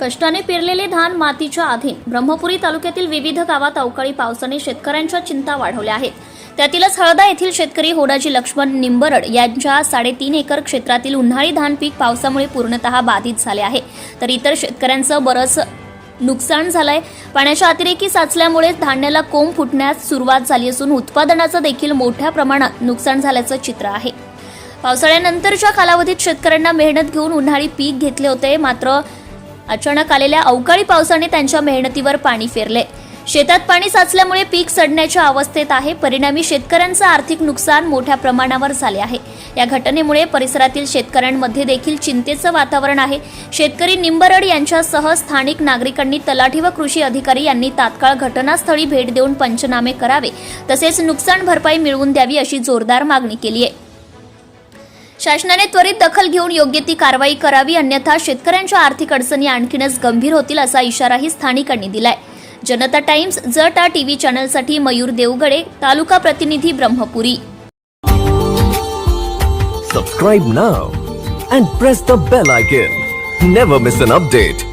कष्टाने पेरलेले धान मातीच्या अधीन ब्रह्मपुरी तालुक्यातील विविध गावात अवकाळी पावसाने शेतकऱ्यांच्या चिंता वाढवल्या आहेत. त्यातीलच हळदा येथील शेतकरी होडाजी लक्ष्मण निंबरड यांच्या साडेतीन एकर क्षेत्रातील उन्हाळी धान पीक पावसामुळे पूर्णतः बाधित झाले आहे. तर इतर शेतकऱ्यांचं बरंच नुकसान झालंय. पाण्याच्या अतिरेकी साचल्यामुळे धान्याला कोंब फुटण्यास सुरुवात झाली असून उत्पादनाचं देखील मोठ्या प्रमाणात नुकसान झाल्याचं चित्र आहे. पावसाळ्यानंतरच्या कालावधीत शेतकऱ्यांना मेहनत घेऊन उन्हाळी पीक घेतले होते. मात्र अचानक आलेल्या अवकाळी पावसाने त्यांच्या मेहनतीवर पाणी फेरले. शेतात पाणी साचल्यामुळे पीक सडण्याच्या अवस्थेत आहे. परिणामी शेतकऱ्यांचं आर्थिक नुकसान मोठ्या प्रमाणावर झाले आहे. या घटनेमुळे परिसरातील शेतकऱ्यांमध्ये देखील चिंतेचं वातावरण आहे. शेतकरी निंबरड यांच्यासह स्थानिक नागरिकांनी तलाठी व कृषी अधिकारी यांनी तात्काळ घटनास्थळी भेट देऊन पंचनामे करावे. तसेच नुकसान भरपाई मिळवून द्यावी अशी जोरदार मागणी केली आहे. शासनाने त्वरित दखल घेऊन योग्य ती कारवाई करावी अन्यथा शेतकऱ्यांच्या आर्थिक अडचणी आणखीनच गंभीर होतील असा इशाराही स्थानिकांनी दिलाय. जनता टाइम्स जटा टीव्ही चॅनलसाठी मयूर देवगडे तालुका प्रतिनिधी Brahmapuri. Subscribe now and press the bell icon never miss an update